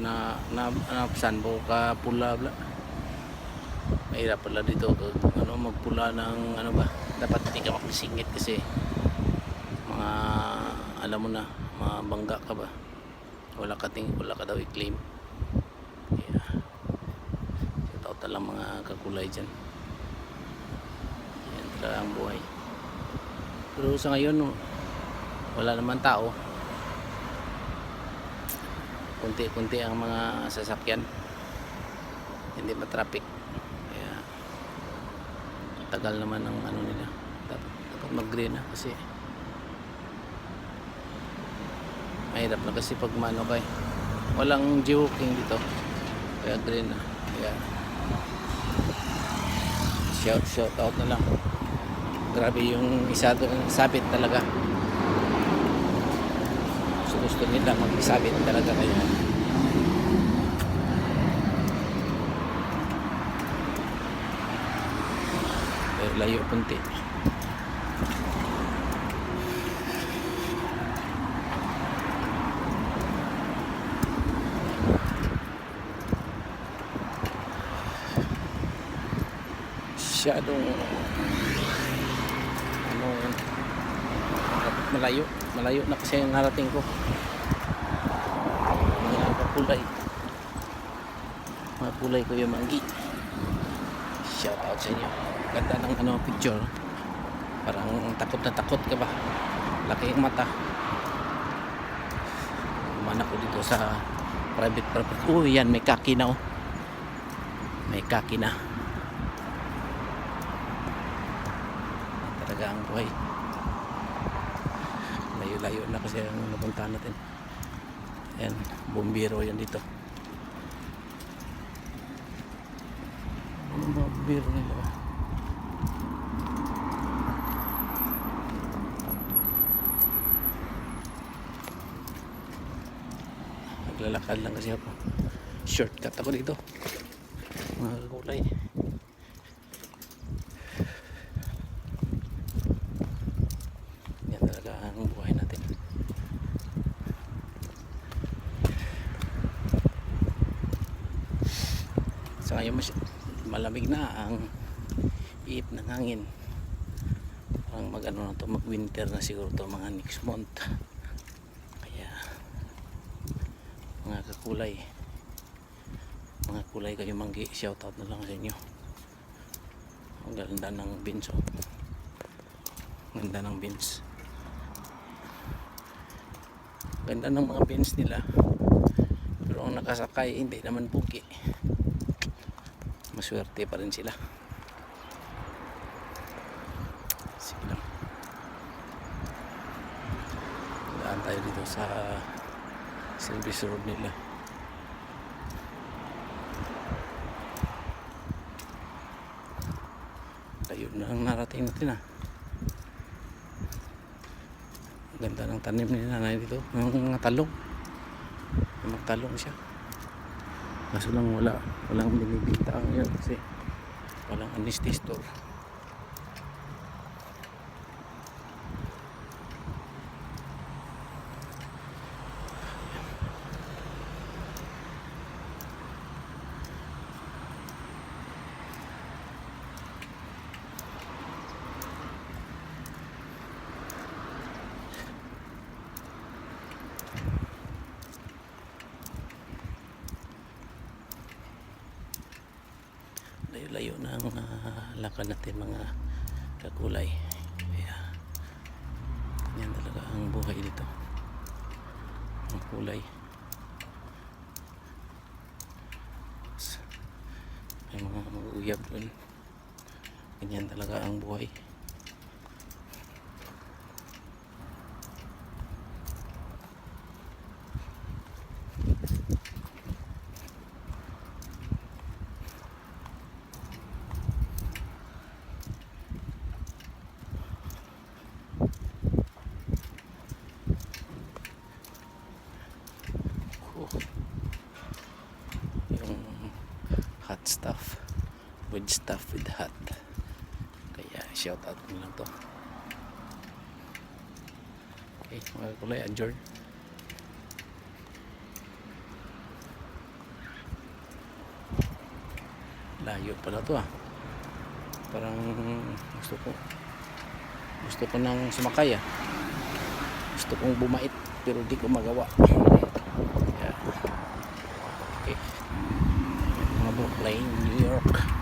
na na, na sanbo ka pula bla. Mahirap pala dito kag ano magpula ng ano ba? Dapat hindi ka makisingit kasi mga alam mo na, mga bangga ka ba? Wala ka ting wala ka daw i-claim. Yeah. Shout out lang mga kakulay dyan. Yan talaga ang buhay. Pero sa ngayon, wala naman tao. Kunti-kunti ang mga sasakyan. Hindi pa traffic. Kaya tagal naman ng ano nila. Dapat, dapat mag-green na kasi. Mahirap na kasi pag mano kay walang joking dito. Kaya green na. Kaya shout shout out na lang. Grabe yung isa doon sabit talaga. Gusto nila mag-sabit talaga kaya layo punti. Masyadong ano malayo malayo na kasi yung narating ko. Mga kulay. Mga kulay ko yung manggi shout out sa inyo. Ganda ng ano picture. Parang takot na takot ka ba? Laki ang mata. Kuman ako dito sa private property. Oh yan may kaki na oh. May kaki na. Talaga ang buhay. Layo-layo na kasi ang napuntahan natin. Yan, bumbiro yan dito ano ba bumbiro nila. Naglalakad lang kasi ako. Shortcut ako dito. Mga kulay yan talaga ang buhay natin. Sa ngayon mas malamig na ang iip ng hangin. Parang mag ano na to mag winter na siguro to mga next month. Kaya mga kakulay mga kulay kayo manggi shout out na lang sa inyo. Ang ganda ng beans oh. ganda ng beans. Ganda ng mga beans nila. Pero ang nakasakay hindi naman puki maswerte pa rin sila. Sige lang. Daan tayo dito sa service road nila. Tayo na ang narating natin ah. Ganda ng tanim ni nanay dito. Ng mga talong. Talong siya kaso lang wala. Walang binibita ngayon kasi walang honesty layo-layo na ang uh, lakad natin mga kakulay. Kaya yan talaga ang buhay dito ang kulay. May mga mag-uyab dun. Ganyan talaga ang buhay stuff. Good stuff with hat. Kaya shout out ko lang to. Okay mga kulay adjourn layo pala to ah. Parang gusto ko gusto ko nang sumakay ah. Gusto kong bumait pero di ko magawa. Yeah bro plane New York